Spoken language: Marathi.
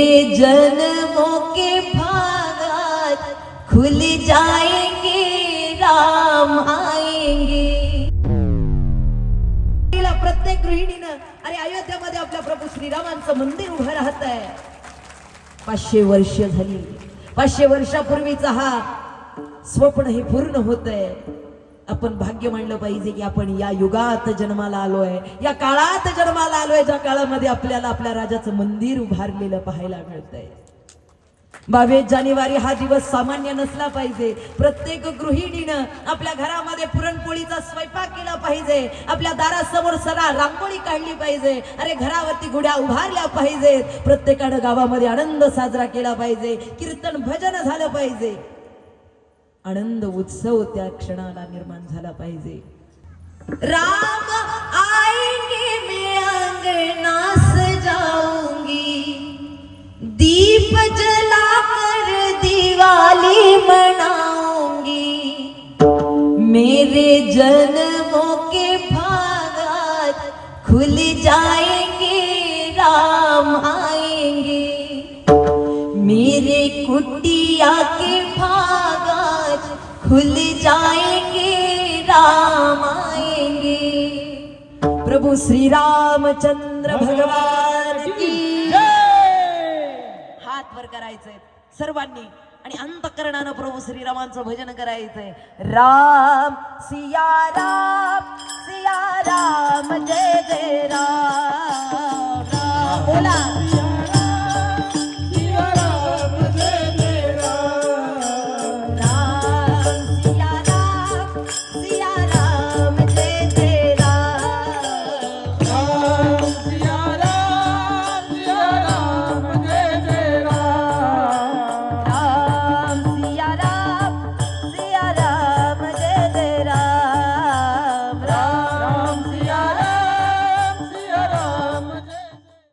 मेरे जन्मों के भागात खुल जाएंगे राम आएंगे। प्रत्येक गृहिणीनं अरे अयोध्यामध्ये आपल्या प्रभू श्रीरामांचं मंदिर उभं राहत आहे. पाचशे वर्ष झाली. पाचशे वर्षापूर्वीचा हा स्वप्न हे पूर्ण होत आहे आपण भाग्य म्हणलं पाहिजे की आपण या युगात जन्माला आलोय. या काळात जन्माला आलोय ज्या काळामध्ये आपल्याला आपल्या राजाचं मंदिर उभारलेलं पाहायला मिळतंय. बावीस जानेवारी हा दिवस सामान्य नसला पाहिजे. प्रत्येक गृहिणीनं आपल्या घरामध्ये पुरणपोळीचा स्वयंपाक केला पाहिजे. आपल्या दारासमोर सरा रांगोळी काढली पाहिजे. अरे घरावरती गुड्या उभारल्या पाहिजेत. प्रत्येकानं गावामध्ये आनंद साजरा केला पाहिजे. कीर्तन भजन झालं पाहिजे. आनंद उत्सव त्या क्षणाला निर्माण झाला पाहिजे. राम आएँगे मैं अंगना सजाऊँगी दीप जलाकर दिवाली मनाऊँगी. मेरे जन्मों के भागात खुल जाएँगे, राम आएँगे. मेरे कुटिया के भागात खुल जाएंगे राम आएंगे। प्रभु श्री रामचंद्र भगवान की हात वर करायचंय सर्वांनी आणि अंतकरणानं प्रभू श्रीरामांचं भजन करायचंय. राम सिया राम सिया राम जय जय राम. बोला.